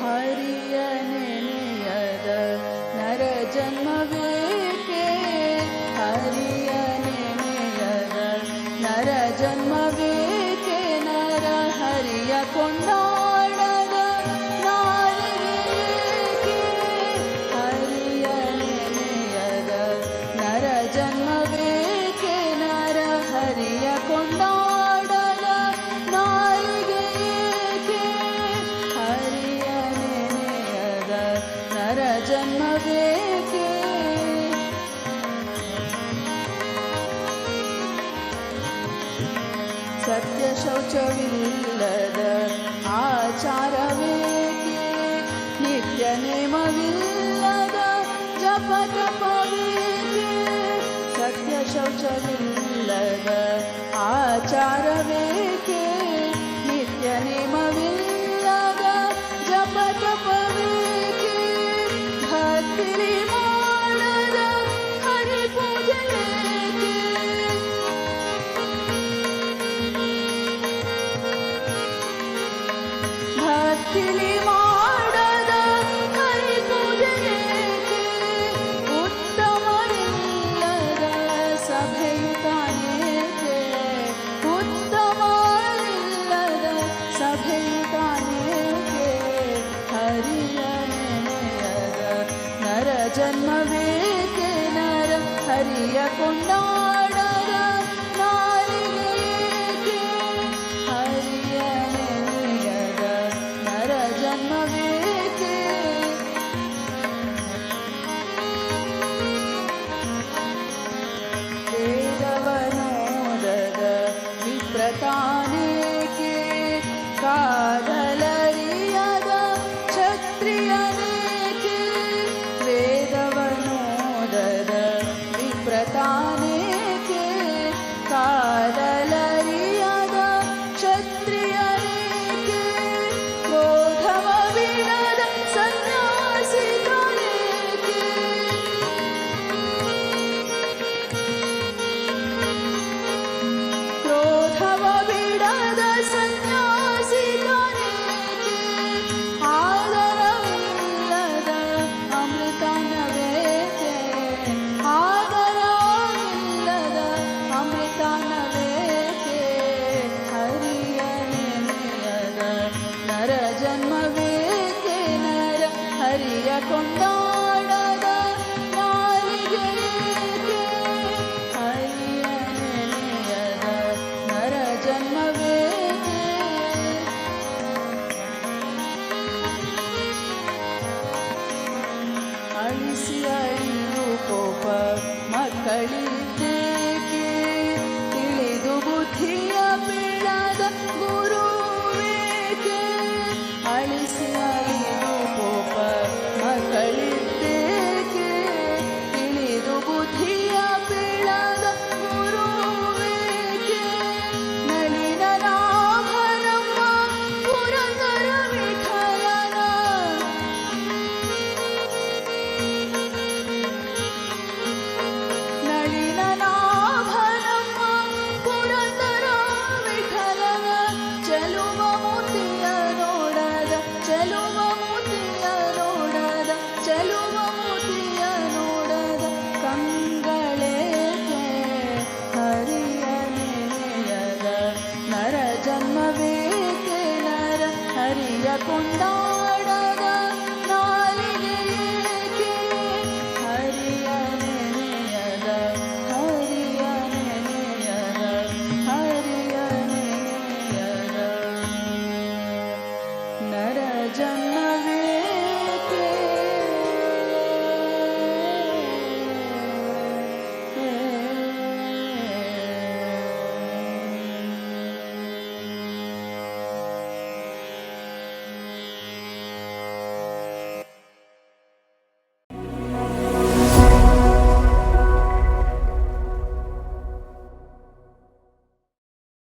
ಹರಿಯ ನೆನೆಯದ ನರ ಜನ್ಮವೇಕೆ ಹರಿಯ ನೆನೆಯದ ನರ ಜನ್ಮವೇಕೆ ನರ ಹರಿಯ ಕೊಂಡ जन्म वेद सत्य शौचली लद आचारे नीत्य निमविद जपजपवे सत्य शौचलय लद जन्मवेदनर हरियकुण्ड ஜன்ம வேந்தினர் ஹரிய கொண்டாடத நாரிகேக்கு ஹரிய நிலையத நர ஜன்ம வேந்து அழிசிய கோப ら今度